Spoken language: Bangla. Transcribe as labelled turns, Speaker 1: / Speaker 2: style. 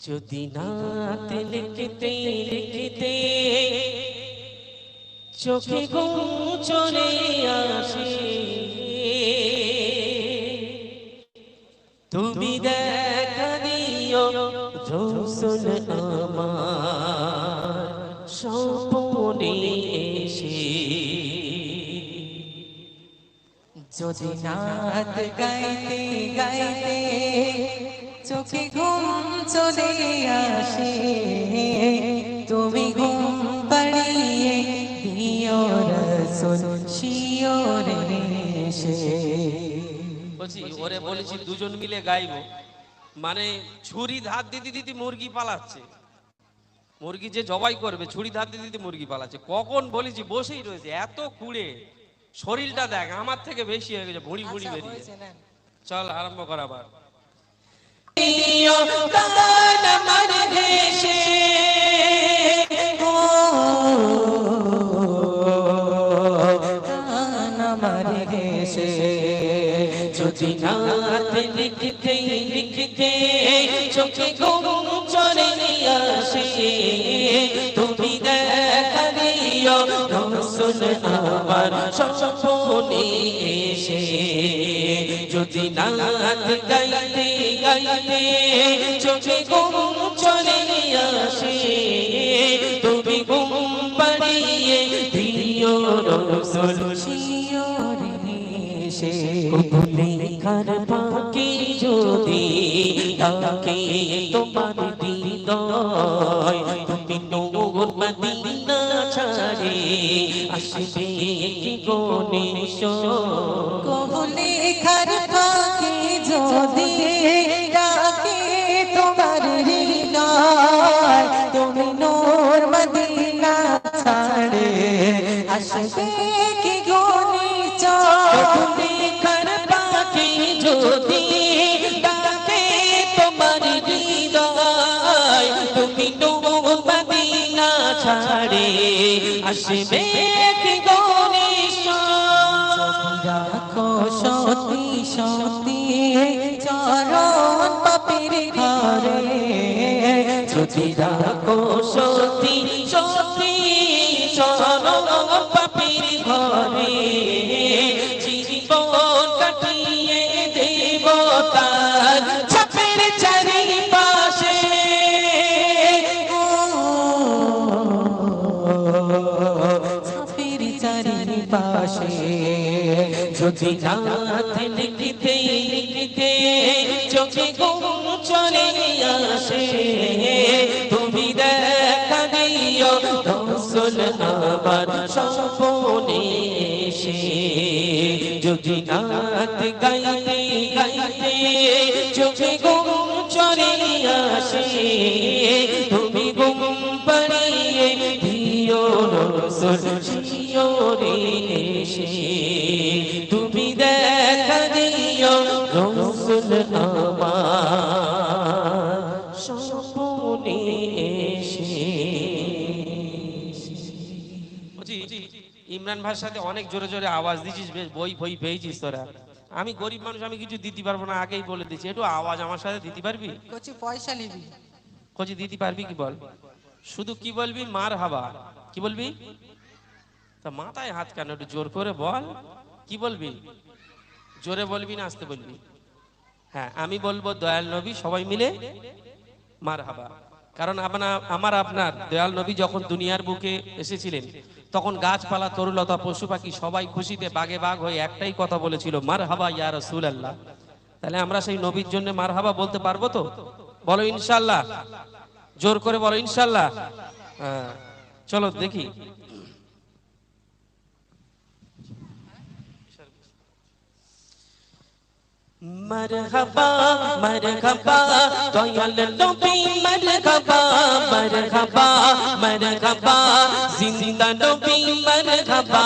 Speaker 1: যদি নাত লিখতে লিখতে চোখে চলে আসে। তুমি দেখা দিও রসুল আমার স্বপনে।
Speaker 2: যদি নাত গাইতে গাইতে চোখে ঘুম চলে আসে। তুমি ঘুম পাড়িয়ে দিও
Speaker 1: বলছি, ওরে বলেছি দুজন মিলে গাইবো। মানে ছুরি ধার দিতে দিতে মুরগি পালাচ্ছে। মুরগি যে জবাই করবে, ছুরি ধার দিতে দিতে মুরগি পালাচ্ছে। কখন বলেছি, বসেই রয়েছে, এত কুড়ে। শরীরটা দেখ আমার থেকে বেশি হয়ে গেছে ভুড়ি ভুড়ি
Speaker 2: আচ্ছা,
Speaker 1: বেরিয়ে চল আরম্ভ কর আবার। যদি নাত লিখতে লিখতে চোখে ঘুম চলে আসে তুমি দেখা দিও রসুল আমার স্বপনে এসে। যদি নাত গাইতে গাইতে চোখে ঘুম চলে আসে, তুমি ঘুম পাড়িয়ে দিও রসুল
Speaker 2: শিওরে এসে।
Speaker 1: যদি ডাকে তোমার হৃদয়, তুমি নূর আসবে কি গণেশ
Speaker 2: কবলে খার ছাড়ে আসবে সতী সতী চরণ পাপির ঘরে
Speaker 1: যদি রাখো যদি রাত লিখতে লিখতে চোখে ঘুম চলে আসে, তুমি দেখা দিও রসুল আমার স্বপনে এসে। যদি রাত গাইতে গাইতে চোখে ঘুম চলে আসে, তুমি ঘুম পাড়িয়ে দিও রসুল শিওরে এসে। রসুল আমার স্বপনে এসে ইমরান ভাইয়ের সাথে অনেক জোরে জোরে আওয়াজ দিছিস বেশ বই বই পেয়েছিস তোরা। আমি গরিব মানুষ আমি কিছু দিতে পারব না আগেই বলে দিচ্ছি। একটু আওয়াজ আমার সাথে দিতে পারবি?
Speaker 2: কচি পয়সা নিবি।
Speaker 1: কচি দিতে পারবি কি বল? শুধু কি বলবি? মার হাবা। কি বলবি? তা মাথায় হাত কেন? একটু জোর করে বল। কি বলবি? জোরে বলবি না আসতে বলবি? হ্যাঁ আমি বলব দয়াল নবী সবাই মিলে মার হাবা কারণ আপনার আমার আপনার দয়াল নবী যখন দুনিয়ার বুকে এসেছিলেন, তখন গাছপালা, তরুলতা, পশু পাখি সবাই খুশিতে বাগে বাগ হয়ে একটাই কথা বলেছিল মার হাবা ইয়া রসুল আল্লাহ তাহলে আমরা সেই নবীর জন্য মার হাবা বলতে পারব তো? বলো ইনশাল্লাহ জোর করে বলো ইনশাল্লাহ হ্যাঁ চলো দেখি। মরহবা মরহবা দয়াল নবী মরহবা মরহবা মরহবা জিন্দা নবী মরহবা